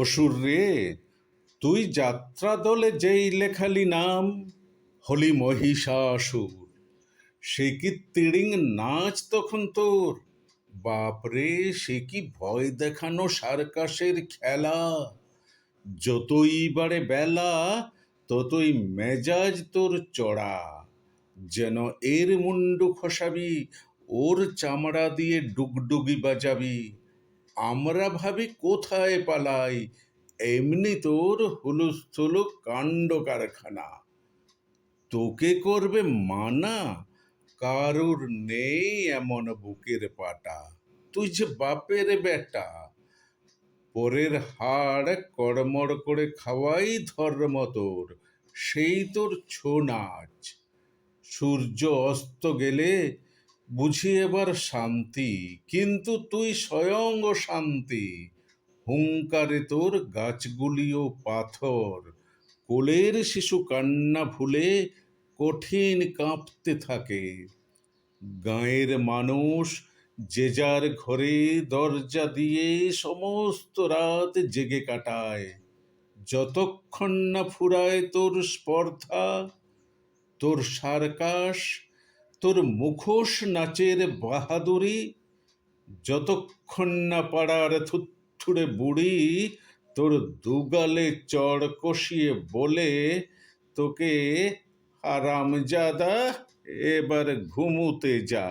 অসুর রে, তুই যাত্রা দলে যেই লেখালি নাম, হলি মহিষাসুর। সে কি তিড়িং নাচ তখন তোর? বাপরে সে কি ভয় দেখানো সার্কাসের খেলা? যতই বাড়ে বেলা, ততই মেজাজ তোর চড়া। যেন এর মুন্ডু খসাবি, ওর চামড়া দিয়ে ডুগডুগি বাজাবি। আমরা ভাবি কোথায় পালাই? এমনি তোর হুলুস্থুলু কাণ্ড কারখানা। তোকে করবে মানা, কারুর নেই এমন বুকের পাটা। তুই যে বাপের বেটা, পরের হাড় কড়মড় করে খাওয়াই ধর্ম তোর, সেই তোর ছো নাচ। সূর্য অস্ত গেলে বুঝি এবার শান্তি, কিন্তু তুই স্বয়ং শান্তি হুঙ্কারে তোর গাছগুলিও পাথর, কোলের শিশু কান্না ভুলে কঠিন কাঁপতে থাকে। গাঁয়ের মানুষ যে যার ঘরে দরজা দিয়ে সমস্ত রাত জেগে কাটায়, যতক্ষণ না ফুরায় তোর স্পর্ধা, তোর সার্কাস তোর মুখোশ নাচের বাহাদুরি, যতক্ষণ না পাড়ার থুথুড়ে বুড়ি তোর দুগালে চড় কষিয়ে বলে, তোকে আরামজাদা এবার ঘুমুতে যা।